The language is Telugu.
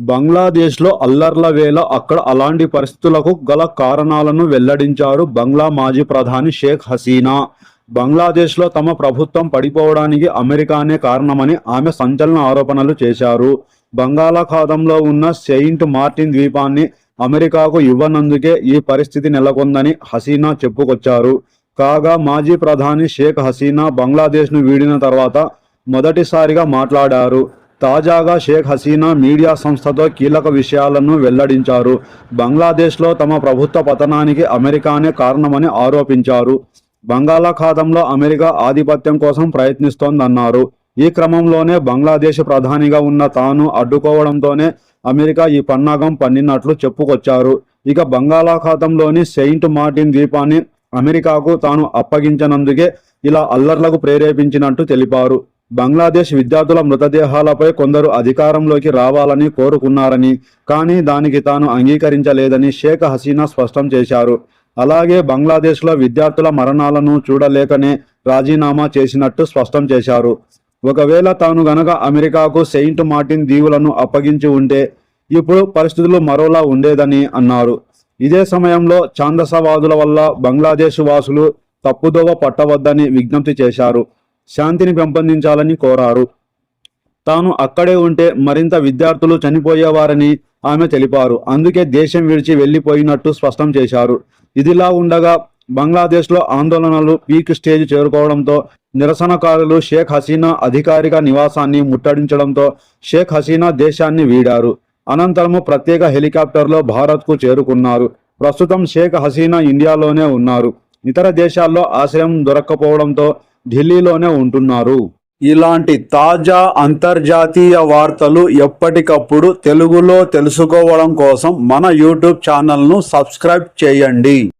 బంగ్లాదేశ్లో అల్లర్ల వేళ అక్కడ అలాంటి పరిస్థితులకు గల కారణాలను వెల్లడించారు బంగ్లా మాజీ ప్రధాని షేక్ హసీనా. బంగ్లాదేశ్లో తమ ప్రభుత్వం పడిపోవడానికి అమెరికానే కారణమని ఆమె సంచలన ఆరోపణలు చేశారు. బంగాళాఖాతంలో ఉన్న సెయింట్ మార్టిన్ ద్వీపాన్ని అమెరికాకు ఇవ్వనందుకే ఈ పరిస్థితి నెలకొందని హసీనా చెప్పుకొచ్చారు. కాగా మాజీ ప్రధాని షేక్ హసీనా బంగ్లాదేశ్ను వీడిన తర్వాత మొదటిసారిగా మాట్లాడారు. తాజాగా షేక్ హసీనా మీడియా సంస్థతో కీలక విషయాలను వెల్లడించారు. బంగ్లాదేశ్లో తమ ప్రభుత్వ పతనానికి అమెరికానే కారణమని ఆరోపించారు. బంగాళాఖాతంలో అమెరికా ఆధిపత్యం కోసం ప్రయత్నిస్తోందన్నారు. ఈ క్రమంలోనే బంగ్లాదేశ్ ప్రధానిగా ఉన్న తాను అడ్డుకోవడంతోనే అమెరికా ఈ పన్నాగం పన్నినట్లు చెప్పుకొచ్చారు. ఇక బంగాళాఖాతంలోని సెయింట్ మార్టిన్ ద్వీపాన్ని అమెరికాకు తాను అప్పగించనందుకే ఇలా అల్లర్లకు ప్రేరేపించినట్టు తెలిపారు. బంగ్లాదేశ్ విద్యార్థుల మృతదేహాలపై కొందరు అధికారంలోకి రావాలని కోరుకున్నారని కానీ దానికి తాను అంగీకరించలేదని షేక్ హసీనా స్పష్టం చేశారు. అలాగే బంగ్లాదేశ్లో విద్యార్థుల మరణాలను చూడలేకనే రాజీనామా చేసినట్టు స్పష్టం చేశారు. ఒకవేళ తాను గనక అమెరికాకు సెయింట్ మార్టిన్ దీవులను అప్పగించి ఉంటే ఇప్పుడు పరిస్థితులు మరోలా ఉండేదని అన్నారు. ఇదే సమయంలో ఛాందసవాదుల వల్ల బంగ్లాదేశ్ వాసులు తప్పుదోవ పట్టవద్దని విజ్ఞప్తి చేశారు. శాంతిని పెంపొందించాలని కోరారు. తాను అక్కడే ఉంటే మరింత విద్యార్థులు చనిపోయేవారని ఆమె తెలిపారు. అందుకే దేశం విడిచి వెళ్ళిపోయినట్టు స్పష్టం చేశారు. ఇదిలా ఉండగా బంగ్లాదేశ్లో ఆందోళనలు పీక్ స్టేజ్ చేరుకోవడంతో నిరసనకారులు షేక్ హసీనా అధికారిక నివాసాన్ని ముట్టడించడంతో షేక్ హసీనా దేశాన్ని వీడారు. అనంతరము ప్రత్యేక హెలికాప్టర్లో భారత్కు చేరుకున్నారు. ప్రస్తుతం షేక్ హసీనా ఇండియాలోనే ఉన్నారు. ఇతర దేశాల్లో ఆశ్రయం దొరక్కపోవడంతో ఢిల్లీలోనే ఉంటున్నారు. ఇలాంటి తాజా అంతర్జాతీయ వార్తలు ఎప్పటికప్పుడు తెలుగులో తెలుసుకోవడం కోసం మన యూట్యూబ్ ఛానల్ను సబ్స్క్రైబ్ చేయండి.